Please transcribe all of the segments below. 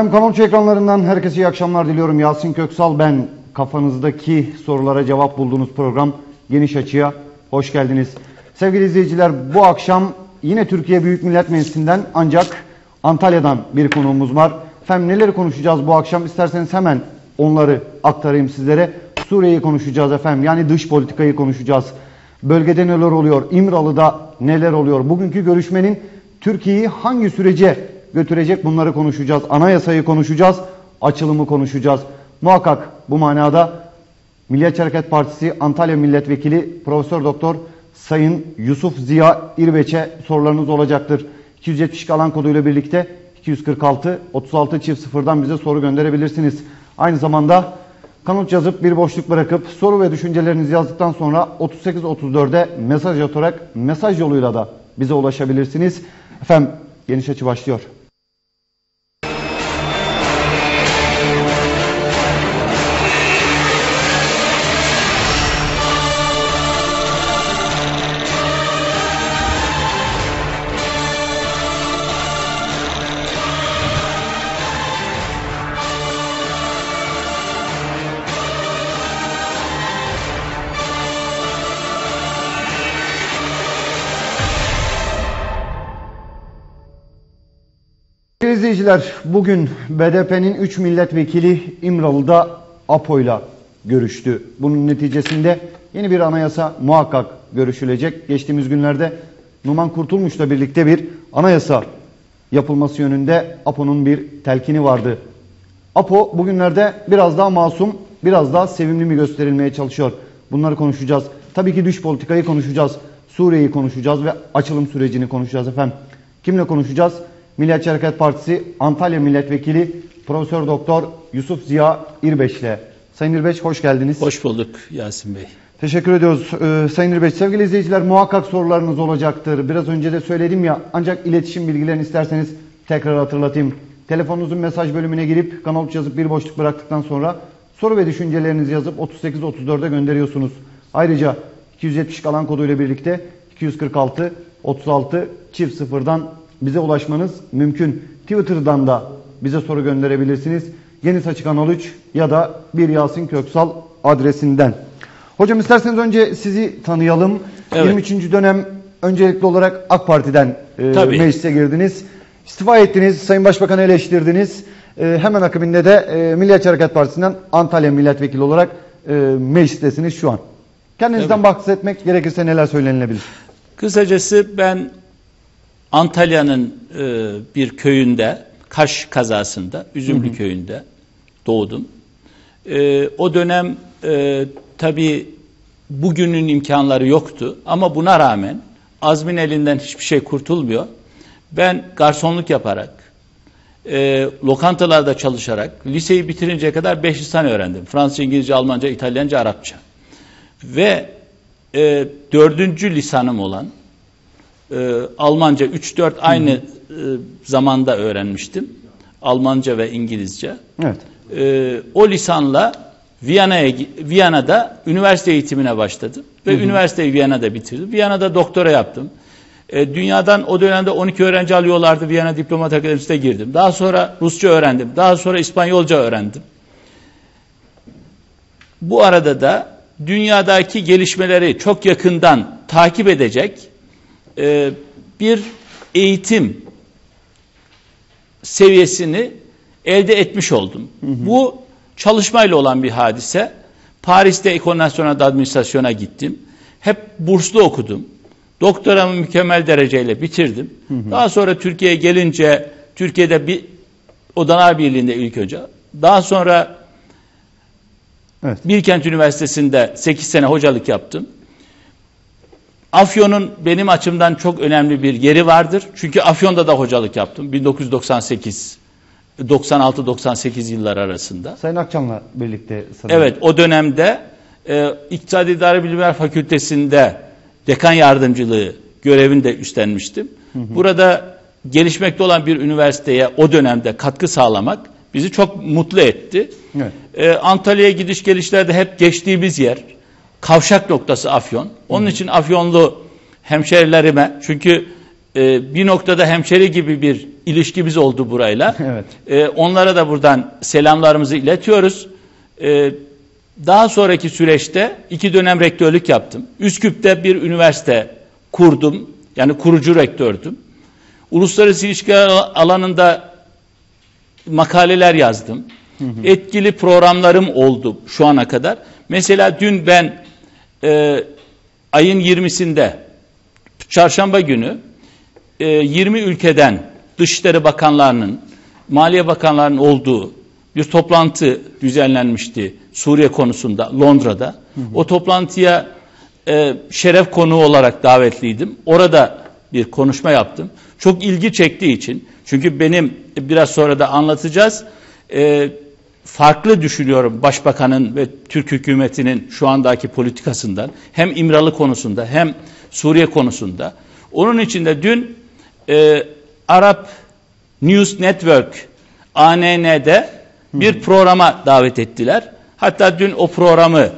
Efendim kanalçı ekranlarından herkese iyi akşamlar diliyorum. Yasin Köksal ben. Kafanızdaki sorulara cevap bulduğunuz program Geniş Açı'ya hoş geldiniz. Sevgili izleyiciler bu akşam yine Türkiye Büyük Millet Meclisi'nden ancak Antalya'dan bir konuğumuz var. Efendim neleri konuşacağız bu akşam isterseniz hemen onları aktarayım sizlere. Suriye'yi konuşacağız efendim yani dış politikayı konuşacağız. Bölgede neler oluyor? İmralı'da neler oluyor? Bugünkü görüşmenin Türkiye'yi hangi sürece götürecek bunları konuşacağız. Anayasayı konuşacağız, açılımı konuşacağız. Muhakkak bu manada Milliyetçi Hareket Partisi Antalya Milletvekili Profesör Doktor Sayın Yusuf Ziya İrbeç'e sorularınız olacaktır. 270 alan koduyla birlikte 246 36 çift sıfırdan bize soru gönderebilirsiniz. Aynı zamanda kanıt yazıp bir boşluk bırakıp soru ve düşüncelerinizi yazdıktan sonra 38-34'e mesaj atarak mesaj yoluyla da bize ulaşabilirsiniz. Efendim geniş açı başlıyor. İzleyiciler, bugün BDP'nin 3 milletvekili İmralı'da APO'yla görüştü. Bunun neticesinde yeni bir anayasa muhakkak görüşülecek. Geçtiğimiz günlerde Numan Kurtulmuş'la birlikte bir anayasa yapılması yönünde APO'nun bir telkini vardı. APO bugünlerde biraz daha masum, biraz daha sevimli mi gösterilmeye çalışıyor? Bunları konuşacağız. Tabii ki dış politikayı konuşacağız. Suriye'yi konuşacağız ve açılım sürecini konuşacağız efendim. Kimle konuşacağız? Milliyetçi Hareket Partisi Antalya Milletvekili Profesör Doktor Yusuf Ziya İrbeç ile. Sayın İrbeç hoş geldiniz. Hoş bulduk Yasin Bey. Teşekkür ediyoruz ee, Sayın İrbeç. Sevgili izleyiciler muhakkak sorularınız olacaktır. Biraz önce de söyledim ya ancak iletişim bilgilerini isterseniz tekrar hatırlatayım. Telefonunuzun mesaj bölümüne girip kanal yazıp bir boşluk bıraktıktan sonra soru ve düşüncelerinizi yazıp 38-34'e gönderiyorsunuz. Ayrıca 270 kalan koduyla birlikte 246 36 çift sıfırdan bize ulaşmanız mümkün. Twitter'dan da bize soru gönderebilirsiniz. Yeni Saçı Kanal 3 ya da bir Yasin Köksal adresinden. Hocam isterseniz önce sizi tanıyalım. Evet. 23. dönem öncelikli olarak AK Parti'den e, Tabii. meclise girdiniz. İstifa ettiniz, Sayın Başbakan'ı eleştirdiniz. E, hemen akabinde de e, Milliyetçi Hareket Partisi'nden Antalya Milletvekili olarak e, meclistesiniz şu an. Kendinizden Tabii. bahsetmek gerekirse neler söylenilebilir? Kısacası ben Antalya'nın e, bir köyünde, Kaş kazasında, Üzümlü köyünde doğdum. E, o dönem e, tabii bugünün imkanları yoktu ama buna rağmen Azmin elinden hiçbir şey kurtulmuyor. Ben garsonluk yaparak, e, lokantalarda çalışarak liseyi bitirinceye kadar 500 tane öğrendim. Fransızca, İngilizce, Almanca, İtalyanca, Arapça. Ve e, dördüncü lisanım olan e, Almanca 3-4 aynı e, zamanda öğrenmiştim. Almanca ve İngilizce. Evet. E, o lisanla Viyana'ya Viyana'da üniversite eğitimine başladım ve üniversiteyi Viyana'da bitirdim. Viyana'da doktora yaptım. E, dünyadan o dönemde 12 öğrenci alıyorlardı. Viyana Diplomat Akademisi'ne girdim. Daha sonra Rusça öğrendim. Daha sonra İspanyolca öğrendim. Bu arada da dünyadaki gelişmeleri çok yakından takip edecek e, bir eğitim seviyesini elde etmiş oldum. Bu çalışmayla olan bir hadise. Paris'te École Nationale d'Administration'a gittim. Hep burslu okudum. Doktoramı mükemmel dereceyle bitirdim. Daha sonra Türkiye'ye gelince Türkiye'de bir Odalar Birliği'nde ilk önce. Daha sonra Evet. Bilkent Üniversitesi'nde 8 sene hocalık yaptım. Afyon'un benim açımdan çok önemli bir yeri vardır. Çünkü Afyon'da da hocalık yaptım. 1998 96-98 yıllar arasında. Sayın Akçan'la birlikte sanırım. Evet o dönemde e, İktisadi İdare Bilimler Fakültesi'nde dekan yardımcılığı görevini de üstlenmiştim. Burada gelişmekte olan bir üniversiteye o dönemde katkı sağlamak bizi çok mutlu etti. Evet. Ee, Antalya'ya gidiş gelişlerde hep geçtiğimiz yer kavşak noktası Afyon. Onun için Afyonlu hemşerilerime çünkü e, bir noktada hemşeri gibi bir ilişkimiz oldu burayla. Evet. E, onlara da buradan selamlarımızı iletiyoruz. E, daha sonraki süreçte iki dönem rektörlük yaptım. Üsküp'te bir üniversite kurdum. Yani kurucu rektördüm. Uluslararası ilişkiler alanında makaleler yazdım. Etkili programlarım oldu şu ana kadar. Mesela dün ben e, ayın 20'sinde çarşamba günü e, 20 ülkeden Dışişleri Bakanlarının, Maliye Bakanlarının olduğu bir toplantı düzenlenmişti Suriye konusunda Londra'da. Hı hı. O toplantıya e, şeref konuğu olarak davetliydim. Orada bir konuşma yaptım. Çok ilgi çektiği için çünkü benim biraz sonra da anlatacağız. E, farklı düşünüyorum başbakanın ve Türk hükümetinin şu andaki politikasından hem İmralı konusunda hem Suriye konusunda. Onun için de dün e, Arap News Network ANN'de bir programa davet ettiler. Hatta dün o programı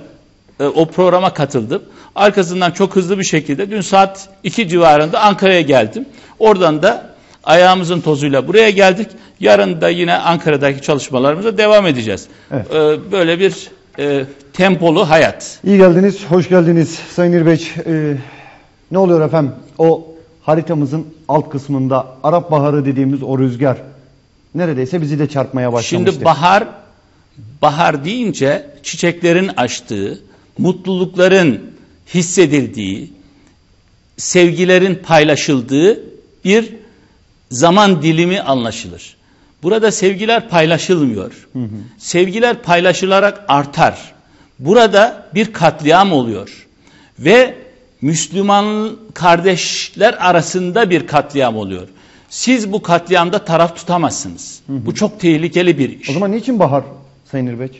e, o programa katıldım. Arkasından çok hızlı bir şekilde dün saat 2 civarında Ankara'ya geldim. Oradan da ayağımızın tozuyla buraya geldik. Yarın da yine Ankara'daki çalışmalarımıza devam edeceğiz. Evet. E, böyle bir e, tempolu hayat. İyi geldiniz, hoş geldiniz Sayın İrbeç. Ee, ne oluyor efendim? O haritamızın alt kısmında Arap Baharı dediğimiz o rüzgar neredeyse bizi de çarpmaya başlamıştı. Şimdi bahar, bahar deyince çiçeklerin açtığı, mutlulukların hissedildiği, sevgilerin paylaşıldığı bir zaman dilimi anlaşılır. Burada sevgiler paylaşılmıyor. Hı hı. Sevgiler paylaşılarak artar. Burada bir katliam oluyor. Ve Müslüman kardeşler arasında bir katliam oluyor. Siz bu katliamda taraf tutamazsınız. Hı hı. Bu çok tehlikeli bir iş. O zaman niçin bahar Sayın İrbeç?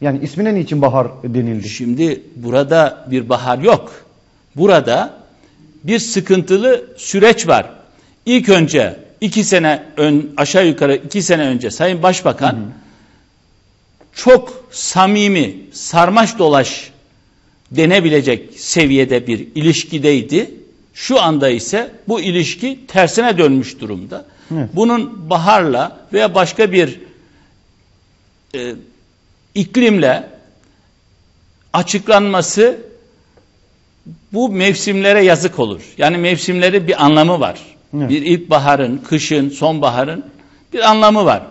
Yani ismine niçin bahar denildi? Şimdi burada bir bahar yok. Burada bir sıkıntılı süreç var. İlk önce iki sene ön, aşağı yukarı iki sene önce Sayın Başbakan hı hı. çok samimi, sarmaş dolaş denebilecek seviyede bir ilişkideydi. Şu anda ise bu ilişki tersine dönmüş durumda. Evet. Bunun baharla veya başka bir e, iklimle açıklanması bu mevsimlere yazık olur. Yani mevsimlerin bir anlamı var. Evet. Bir ilkbaharın, kışın, sonbaharın bir anlamı var.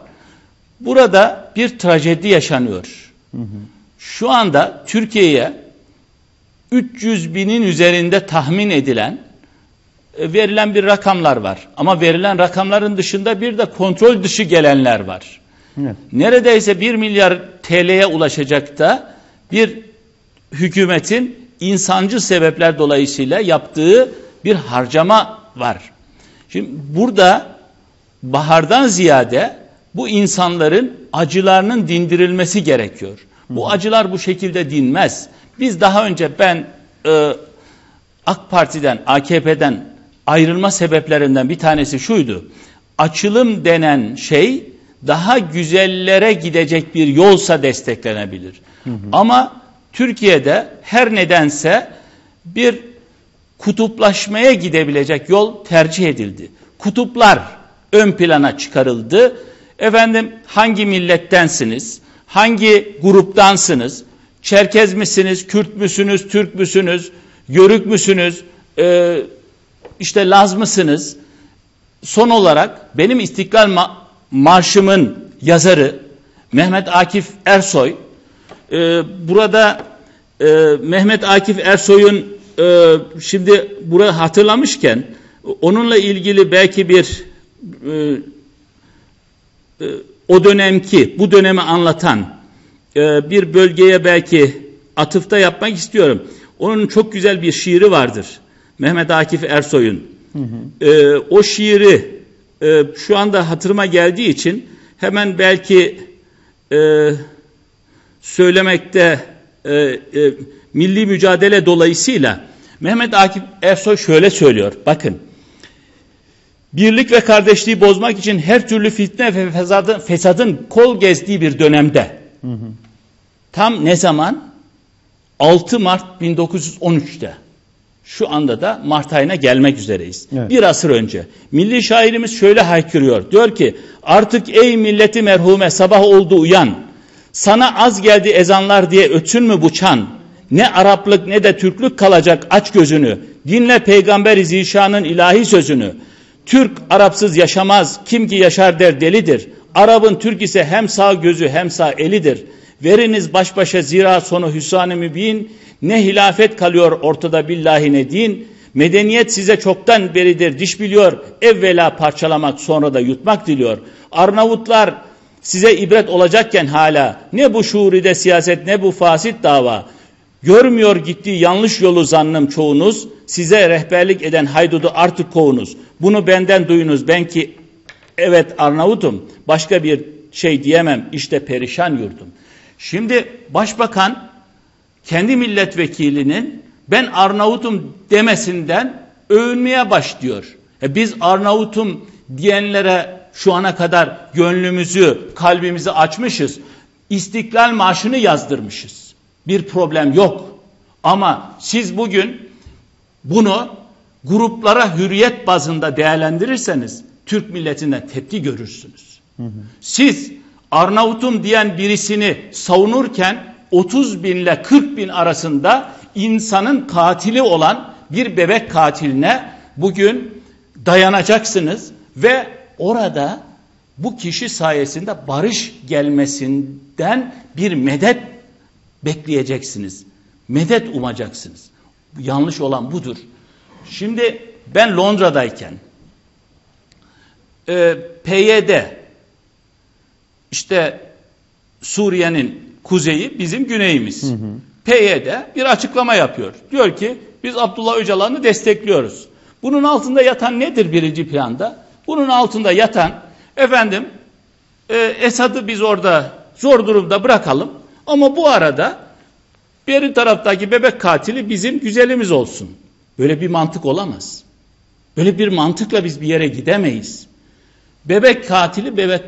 Burada bir trajedi yaşanıyor. Hı hı. Şu anda Türkiye'ye 300 binin üzerinde tahmin edilen e, verilen bir rakamlar var. Ama verilen rakamların dışında bir de kontrol dışı gelenler var. Evet. Neredeyse 1 milyar TL'ye ulaşacak da bir hükümetin insancı sebepler dolayısıyla yaptığı bir harcama var. Şimdi burada bahardan ziyade bu insanların acılarının dindirilmesi gerekiyor. Bu acılar bu şekilde dinmez. Biz daha önce ben e, AK Parti'den, AKP'den ayrılma sebeplerinden bir tanesi şuydu. Açılım denen şey daha güzellere gidecek bir yolsa desteklenebilir. Hı hı. Ama Türkiye'de her nedense bir kutuplaşmaya gidebilecek yol tercih edildi. Kutuplar ön plana çıkarıldı. Efendim hangi millettensiniz? Hangi gruptansınız? Çerkez misiniz? Kürt müsünüz? Türk müsünüz? Yörük müsünüz? Ee, işte Laz mısınız? Son olarak benim İstiklal Ma Marşımın yazarı Mehmet Akif Ersoy e, burada e, Mehmet Akif Ersoy'un e, şimdi burada hatırlamışken onunla ilgili belki bir e, e, o dönemki bu dönemi anlatan e, bir bölgeye belki atıfta yapmak istiyorum. Onun çok güzel bir şiiri vardır. Mehmet Akif Ersoy'un. E, o şiiri e, şu anda hatırıma geldiği için hemen belki e, söylemekte e, e, milli mücadele dolayısıyla Mehmet Akif Ersoy şöyle söylüyor. Bakın. Birlik ve kardeşliği bozmak için her türlü fitne ve fesadın, fesadın kol gezdiği bir dönemde. Hı hı. Tam ne zaman? 6 Mart 1913'te. Şu anda da Mart ayına gelmek üzereyiz. Evet. Bir asır önce. Milli şairimiz şöyle haykırıyor. Diyor ki artık ey milleti merhume sabah oldu uyan. Sana az geldi ezanlar diye ötsün mü bu çan? Ne Araplık ne de Türklük kalacak aç gözünü. Dinle Peygamber-i Zişan'ın ilahi sözünü. Türk Arapsız yaşamaz. Kim ki yaşar der delidir. Arap'ın Türk ise hem sağ gözü hem sağ elidir. Veriniz baş başa zira sonu hüsran-ı mübin. Ne hilafet kalıyor ortada billahi ne din. Medeniyet size çoktan beridir diş biliyor. Evvela parçalamak sonra da yutmak diliyor. Arnavutlar size ibret olacakken hala ne bu şuuride siyaset ne bu fasit dava. Görmüyor gittiği yanlış yolu zannım çoğunuz. Size rehberlik eden haydudu artık kovunuz. Bunu benden duyunuz. Ben ki evet Arnavut'um. Başka bir şey diyemem. İşte perişan yurdum. Şimdi başbakan kendi milletvekilinin ben Arnavut'um demesinden övünmeye başlıyor. E biz Arnavut'um diyenlere şu ana kadar gönlümüzü, kalbimizi açmışız. İstiklal Marşı'nı yazdırmışız. Bir problem yok. Ama siz bugün bunu gruplara hürriyet bazında değerlendirirseniz Türk milletinden tepki görürsünüz. Hı hı. Siz Arnavut'um diyen birisini savunurken 30 bin ile 40 bin arasında insanın katili olan bir bebek katiline bugün dayanacaksınız ve orada bu kişi sayesinde barış gelmesinden bir medet bekleyeceksiniz. Medet umacaksınız. Yanlış olan budur. Şimdi ben Londra'dayken e, PYD işte Suriye'nin kuzeyi bizim güneyimiz. Hı hı. PYD bir açıklama yapıyor. Diyor ki biz Abdullah Öcalan'ı destekliyoruz. Bunun altında yatan nedir birinci planda? Bunun altında yatan efendim e, Esad'ı biz orada zor durumda bırakalım. Ama bu arada bir taraftaki bebek katili bizim güzelimiz olsun. Böyle bir mantık olamaz. Böyle bir mantıkla biz bir yere gidemeyiz. Bebek katili bebek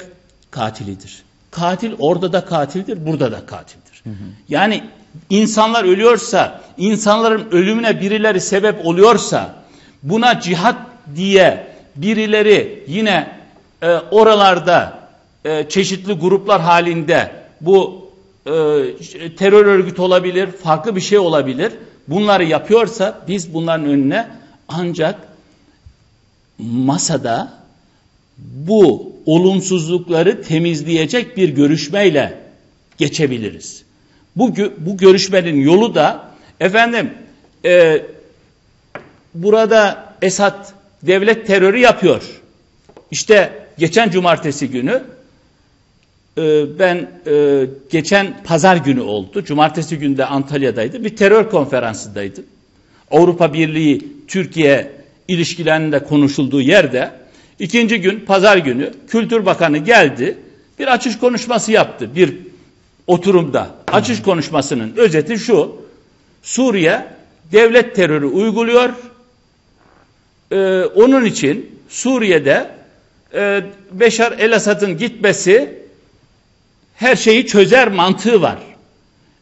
katilidir. Katil orada da katildir, burada da katildir. Hı hı. Yani insanlar ölüyorsa, insanların ölümüne birileri sebep oluyorsa, buna cihat diye birileri yine e, oralarda e, çeşitli gruplar halinde bu terör örgütü olabilir, farklı bir şey olabilir. Bunları yapıyorsa biz bunların önüne ancak masada bu olumsuzlukları temizleyecek bir görüşmeyle geçebiliriz. Bu, bu görüşmenin yolu da efendim e, burada Esad devlet terörü yapıyor. İşte geçen cumartesi günü ben e, geçen pazar günü oldu. Cumartesi günde Antalya'daydı. Bir terör konferansındaydım. Avrupa Birliği Türkiye ilişkilerinde konuşulduğu yerde ikinci gün pazar günü Kültür Bakanı geldi. Bir açış konuşması yaptı. Bir oturumda. Açış konuşmasının özeti şu. Suriye devlet terörü uyguluyor. Ee, onun için Suriye'de e, Beşar el-Asad'ın gitmesi her şeyi çözer mantığı var.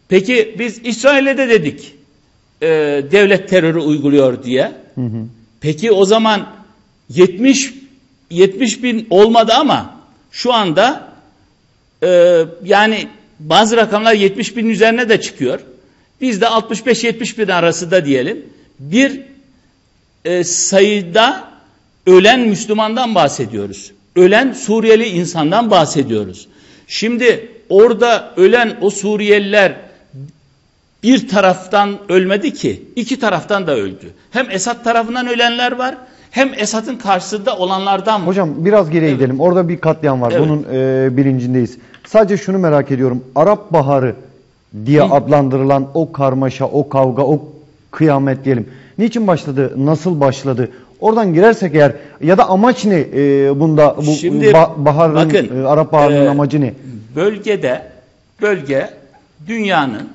Peki biz İsrail'e de dedik e, devlet terörü uyguluyor diye. Hı hı. Peki o zaman 70 70 bin olmadı ama şu anda e, yani bazı rakamlar 70 bin üzerine de çıkıyor. Biz de 65-70 bin arasında diyelim. Bir e, sayıda ölen Müslümandan bahsediyoruz. Ölen Suriyeli insandan bahsediyoruz. Şimdi orada ölen o Suriyeliler bir taraftan ölmedi ki iki taraftan da öldü. Hem Esad tarafından ölenler var hem Esad'ın karşısında olanlardan var. Hocam biraz geriye evet. gidelim. Orada bir katliam var. Evet. Bunun e, bilincindeyiz. Sadece şunu merak ediyorum. Arap Baharı diye Hı. adlandırılan o karmaşa, o kavga, o kıyamet diyelim. Niçin başladı? Nasıl başladı? Oradan girersek eğer ya da amaç ne e, bunda bu Şimdi, ba baharın bakın, e, Arap Baharı'nın e, amacı ne? Bölgede bölge dünyanın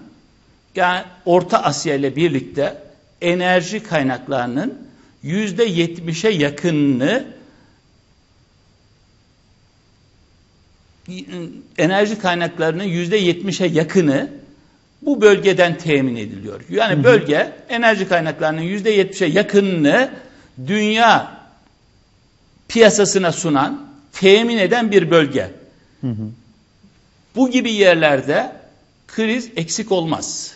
yani Orta Asya ile birlikte enerji kaynaklarının yüzde yetmişe yakınını enerji kaynaklarının yüzde yetmişe yakını bu bölgeden temin ediliyor. Yani bölge enerji kaynaklarının yüzde yetmişe yakınını dünya piyasasına sunan, temin eden bir bölge. Hı hı. Bu gibi yerlerde kriz eksik olmaz.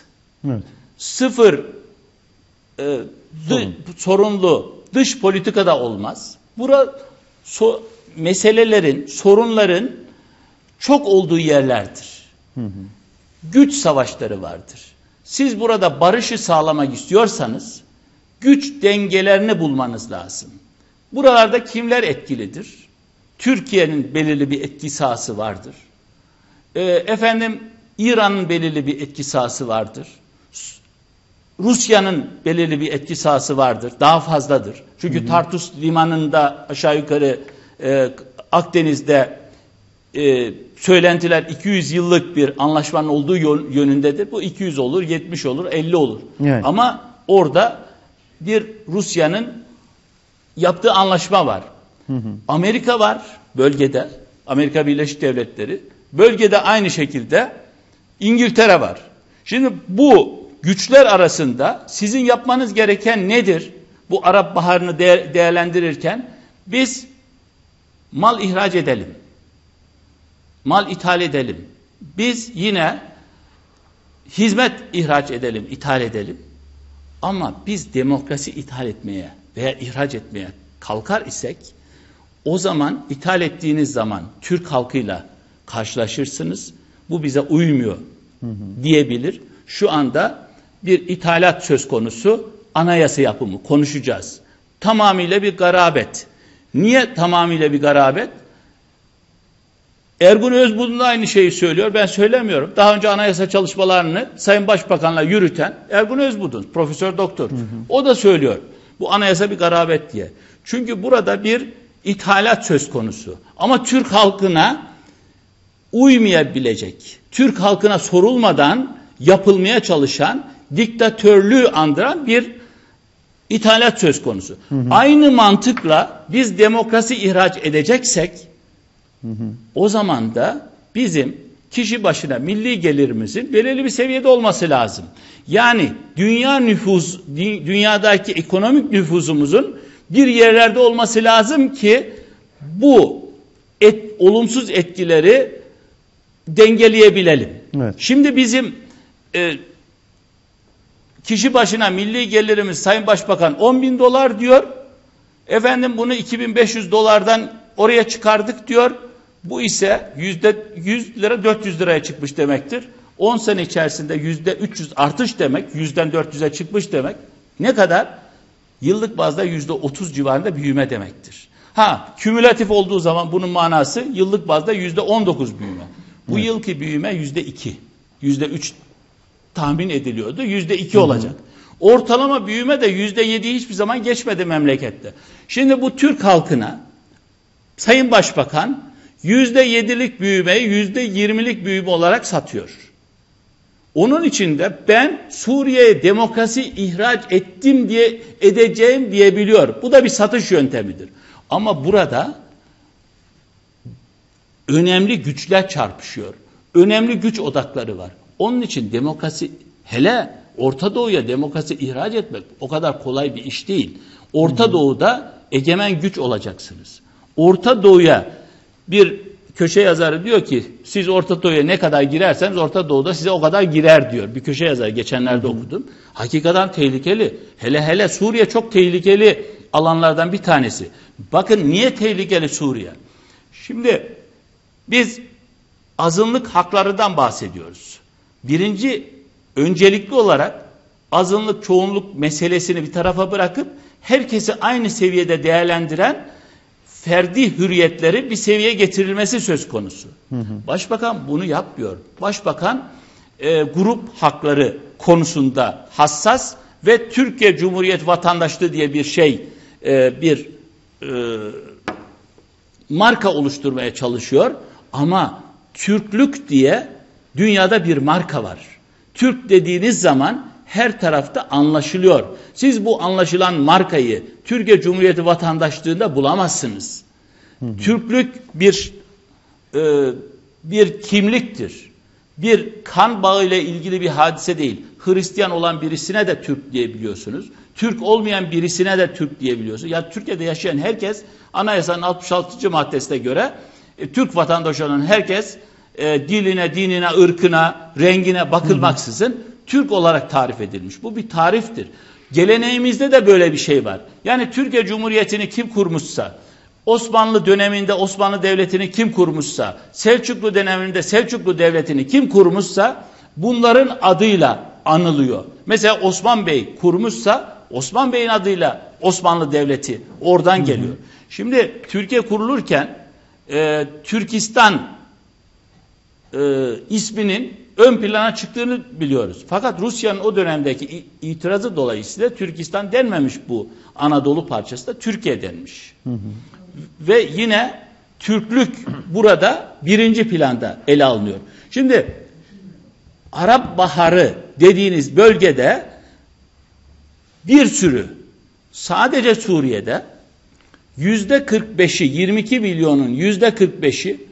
Evet. Sıfır e, dı- Sorun. sorunlu dış politikada olmaz. Bura so- meselelerin, sorunların çok olduğu yerlerdir. Hı hı. Güç savaşları vardır. Siz burada barışı sağlamak istiyorsanız güç dengelerini bulmanız lazım. Buralarda kimler etkilidir? Türkiye'nin belirli bir etki sahası vardır. Ee, efendim İran'ın belirli bir etki sahası vardır. Rusya'nın belirli bir etki sahası vardır. Daha fazladır. Çünkü Tartus limanında aşağı yukarı e, Akdeniz'de e, söylentiler 200 yıllık bir anlaşmanın olduğu yön- yönündedir. Bu 200 olur, 70 olur, 50 olur. Evet. Ama orada bir Rusya'nın yaptığı anlaşma var. Hı hı. Amerika var bölgede. Amerika Birleşik Devletleri. Bölgede aynı şekilde İngiltere var. Şimdi bu güçler arasında sizin yapmanız gereken nedir? Bu Arap Baharı'nı de- değerlendirirken biz mal ihraç edelim. Mal ithal edelim. Biz yine hizmet ihraç edelim, ithal edelim. Ama biz demokrasi ithal etmeye veya ihraç etmeye kalkar isek o zaman ithal ettiğiniz zaman Türk halkıyla karşılaşırsınız. Bu bize uymuyor diyebilir. Şu anda bir ithalat söz konusu anayasa yapımı konuşacağız. Tamamıyla bir garabet. Niye tamamıyla bir garabet? Ergun Özbulut da aynı şeyi söylüyor. Ben söylemiyorum. Daha önce anayasa çalışmalarını Sayın Başbakan'la yürüten Ergun Özbulut, profesör doktor. O da söylüyor. Bu anayasa bir garabet diye. Çünkü burada bir ithalat söz konusu. Ama Türk halkına uymayabilecek, Türk halkına sorulmadan yapılmaya çalışan, diktatörlüğü andıran bir ithalat söz konusu. Aynı mantıkla biz demokrasi ihraç edeceksek o zaman da bizim kişi başına milli gelirimizin belirli bir seviyede olması lazım. Yani dünya nüfuz, dü- dünyadaki ekonomik nüfuzumuzun bir yerlerde olması lazım ki bu et, olumsuz etkileri dengeleyebilelim. Evet. Şimdi bizim e, kişi başına milli gelirimiz Sayın Başbakan 10 bin dolar diyor. Efendim bunu 2500 dolardan oraya çıkardık diyor. Bu ise yüzde 100 lira 400 liraya çıkmış demektir. 10 sene içerisinde yüzde 300 artış demek. Yüzden 400'e çıkmış demek. Ne kadar? Yıllık bazda yüzde 30 civarında büyüme demektir. Ha kümülatif olduğu zaman bunun manası yıllık bazda yüzde 19 büyüme. Bu yılki büyüme yüzde 2. Yüzde 3 tahmin ediliyordu. Yüzde iki olacak. Ortalama büyüme de yüzde yedi hiçbir zaman geçmedi memlekette. Şimdi bu Türk halkına Sayın Başbakan yüzde yedilik büyümeyi yüzde yirmilik büyüme olarak satıyor. Onun için de ben Suriye'ye demokrasi ihraç ettim diye edeceğim diyebiliyor. Bu da bir satış yöntemidir. Ama burada önemli güçler çarpışıyor. Önemli güç odakları var. Onun için demokrasi hele Orta Doğu'ya demokrasi ihraç etmek o kadar kolay bir iş değil. Orta Doğu'da egemen güç olacaksınız. Orta Doğu'ya bir köşe yazarı diyor ki siz Orta Doğu'ya ne kadar girerseniz Orta Doğu'da size o kadar girer diyor. Bir köşe yazarı geçenlerde okudum. Hakikaten tehlikeli. Hele hele Suriye çok tehlikeli alanlardan bir tanesi. Bakın niye tehlikeli Suriye? Şimdi biz azınlık haklarından bahsediyoruz. Birinci öncelikli olarak azınlık çoğunluk meselesini bir tarafa bırakıp herkesi aynı seviyede değerlendiren ferdi hürriyetleri bir seviyeye getirilmesi söz konusu. Başbakan bunu yapmıyor. Başbakan e, grup hakları konusunda hassas ve Türkiye Cumhuriyet vatandaşlığı diye bir şey e, bir e, marka oluşturmaya çalışıyor ama Türklük diye dünyada bir marka var. Türk dediğiniz zaman her tarafta anlaşılıyor. Siz bu anlaşılan markayı Türkiye Cumhuriyeti vatandaşlığında bulamazsınız. Türklük bir e, bir kimliktir. bir kan bağıyla ilgili bir hadise değil. Hristiyan olan birisine de Türk diyebiliyorsunuz. Türk olmayan birisine de Türk diyebiliyorsunuz. Ya Türkiye'de yaşayan herkes anayasanın 66. maddesine göre e, Türk vatandaşı olan herkes e, diline, dinine, ırkına, rengine bakılmaksızın hı hı. Türk olarak tarif edilmiş. Bu bir tariftir. Geleneğimizde de böyle bir şey var. Yani Türkiye Cumhuriyeti'ni kim kurmuşsa, Osmanlı döneminde Osmanlı Devleti'ni kim kurmuşsa, Selçuklu döneminde Selçuklu Devleti'ni kim kurmuşsa bunların adıyla anılıyor. Mesela Osman Bey kurmuşsa Osman Bey'in adıyla Osmanlı Devleti oradan geliyor. Şimdi Türkiye kurulurken e, Türkistan e, isminin ön plana çıktığını biliyoruz. Fakat Rusya'nın o dönemdeki itirazı dolayısıyla Türkistan denmemiş bu Anadolu parçası da Türkiye denmiş. Hı hı. Ve yine Türklük burada birinci planda ele alınıyor. Şimdi Arap Baharı dediğiniz bölgede bir sürü sadece Suriye'de yüzde 45'i 22 milyonun yüzde 45'i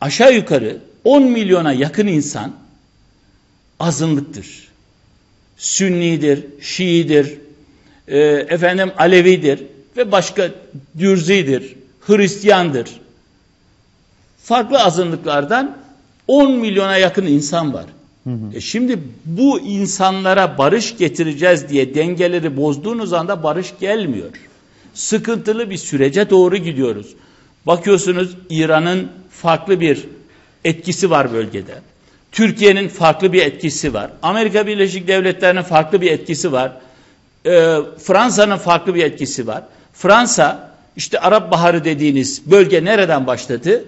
aşağı yukarı 10 milyona yakın insan azınlıktır. Sünnidir, Şiidir, e, efendim Alevidir ve başka Dürzidir, Hristiyandır. Farklı azınlıklardan 10 milyona yakın insan var. Hı hı. E şimdi bu insanlara barış getireceğiz diye dengeleri bozduğunuz anda barış gelmiyor. Sıkıntılı bir sürece doğru gidiyoruz. Bakıyorsunuz İran'ın farklı bir etkisi var bölgede. Türkiye'nin farklı bir etkisi var. Amerika Birleşik Devletleri'nin farklı bir etkisi var. Ee, Fransa'nın farklı bir etkisi var. Fransa işte Arap Baharı dediğiniz bölge nereden başladı?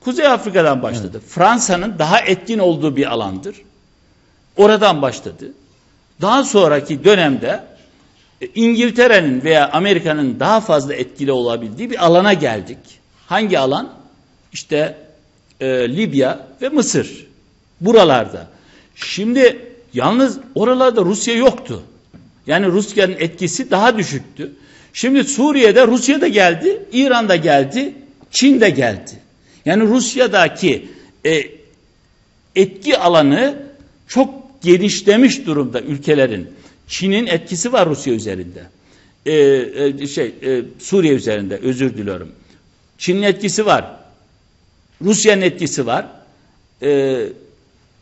Kuzey Afrika'dan başladı. Evet. Fransa'nın daha etkin olduğu bir alandır. Oradan başladı. Daha sonraki dönemde e, İngiltere'nin veya Amerika'nın daha fazla etkili olabildiği bir alana geldik. Hangi alan? İşte e, Libya ve Mısır. Buralarda. Şimdi yalnız oralarda Rusya yoktu. Yani Rusya'nın etkisi daha düşüktü. Şimdi Suriye'de Rusya da geldi, İran da geldi, Çin de geldi. Yani Rusya'daki e, etki alanı çok genişlemiş durumda ülkelerin. Çin'in etkisi var Rusya üzerinde. Ee, e, şey e, Suriye üzerinde özür diliyorum. Çin'in etkisi var. Rusya'nın etkisi var. Ee,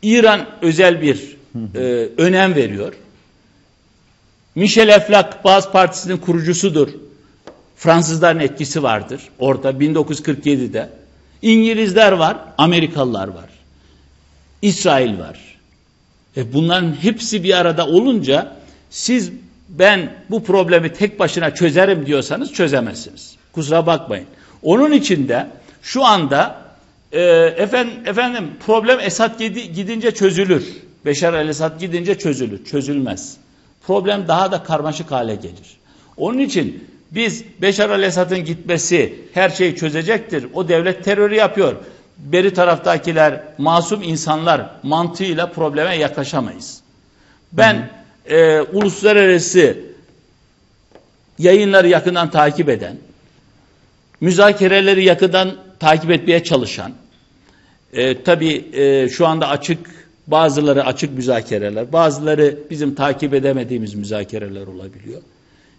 İran özel bir e, önem veriyor. Michel Eflak Bağız Partisi'nin kurucusudur. Fransızların etkisi vardır orada 1947'de. İngilizler var, Amerikalılar var. İsrail var. E bunların hepsi bir arada olunca siz ben bu problemi tek başına çözerim diyorsanız çözemezsiniz. Kusura bakmayın. Onun için de şu anda e, efendim, efendim problem Esad gidince çözülür. Beşar el-Esad gidince çözülür. Çözülmez. Problem daha da karmaşık hale gelir. Onun için biz Beşar el-Esad'ın gitmesi her şeyi çözecektir. O devlet terörü yapıyor. Beri taraftakiler masum insanlar mantığıyla probleme yaklaşamayız. Ben hı hı. E, uluslararası yayınları yakından takip eden, müzakereleri yakından takip etmeye çalışan, e, tabii e, şu anda açık, bazıları açık müzakereler, bazıları bizim takip edemediğimiz müzakereler olabiliyor.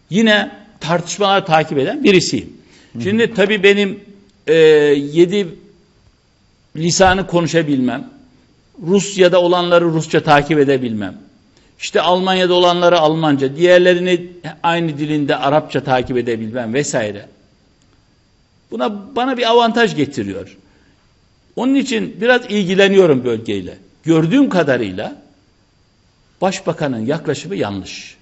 Yine tartışmalar takip eden birisiyim. Şimdi tabii benim e, yedi lisanı konuşabilmem, Rusya'da olanları Rusça takip edebilmem, işte Almanya'da olanları Almanca, diğerlerini aynı dilinde Arapça takip edebilmem vesaire. Buna bana bir avantaj getiriyor. Onun için biraz ilgileniyorum bölgeyle. Gördüğüm kadarıyla başbakanın yaklaşımı yanlış.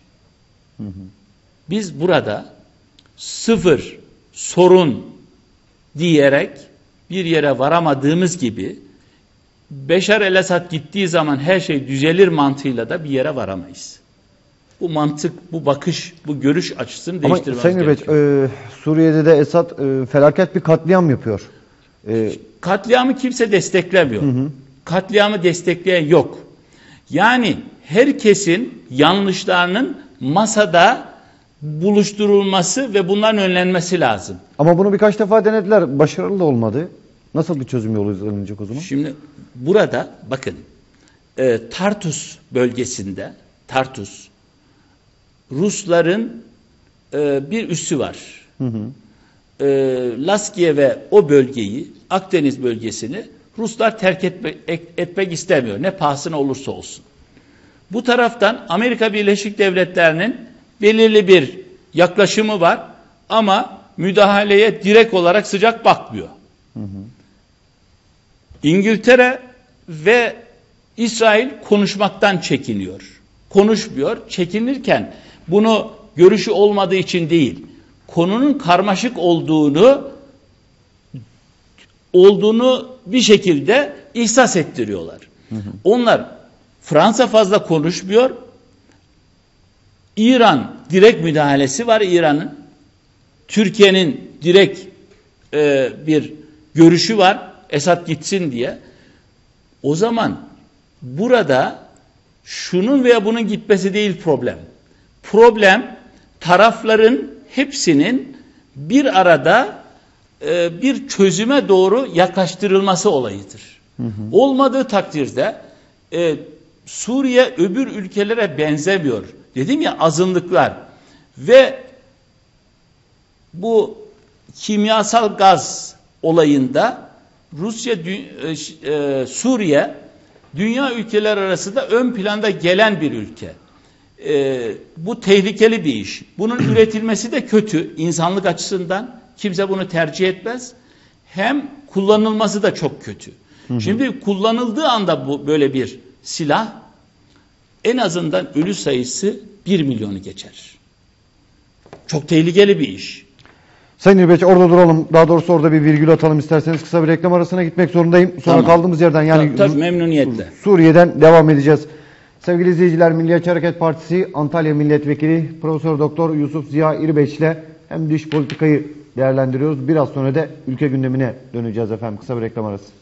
Biz burada sıfır sorun diyerek bir yere varamadığımız gibi Beşar el-Esad gittiği zaman her şey düzelir mantığıyla da bir yere varamayız. Bu mantık, bu bakış, bu görüş açısını Ama değiştirmemiz Sayın gerekiyor. e, Suriye'de de Esad e, felaket bir katliam yapıyor. E, Katliamı kimse desteklemiyor. Hı hı. Katliamı destekleyen yok. Yani herkesin yanlışlarının masada buluşturulması ve bunların önlenmesi lazım. Ama bunu birkaç defa denediler. Başarılı da olmadı. Nasıl bir çözüm yolu izlenecek o zaman? Şimdi burada bakın e, Tartus bölgesinde Tartus Rusların e, bir üssü var. Hı hı. E, Laskiye ve o bölgeyi Akdeniz bölgesini Ruslar terk etme, et- etmek istemiyor. Ne pahasına olursa olsun. Bu taraftan Amerika Birleşik Devletleri'nin belirli bir yaklaşımı var ama müdahaleye direkt olarak sıcak bakmıyor. İngiltere ve İsrail konuşmaktan çekiniyor. Konuşmuyor. Çekinirken bunu görüşü olmadığı için değil, konunun karmaşık olduğunu olduğunu bir şekilde ihsas ettiriyorlar. Onlar Fransa fazla konuşmuyor. İran direkt müdahalesi var İran'ın. Türkiye'nin direkt e, bir görüşü var. Esad gitsin diye. O zaman burada şunun veya bunun gitmesi değil problem. Problem tarafların hepsinin bir arada e, bir çözüme doğru yaklaştırılması olayıdır. Olmadığı takdirde e, Suriye öbür ülkelere benzemiyor. Dedim ya azınlıklar ve bu kimyasal gaz olayında Rusya, dü- e, e, Suriye dünya ülkeler arasında ön planda gelen bir ülke. E, bu tehlikeli bir iş. Bunun üretilmesi de kötü insanlık açısından. Kimse bunu tercih etmez. Hem kullanılması da çok kötü. Şimdi kullanıldığı anda bu böyle bir silah en azından ölü sayısı 1 milyonu geçer. Çok tehlikeli bir iş. Sayın İlbeç orada duralım. Daha doğrusu orada bir virgül atalım isterseniz. Kısa bir reklam arasına gitmek zorundayım. Sonra Tamam. kaldığımız yerden yani Tabii, tabii, memnuniyetle. Suriye'den devam edeceğiz. Sevgili izleyiciler Milliyetçi Hareket Partisi Antalya Milletvekili Profesör Doktor Yusuf Ziya İrbeç ile hem dış politikayı değerlendiriyoruz. Biraz sonra da ülke gündemine döneceğiz efendim. Kısa bir reklam arası.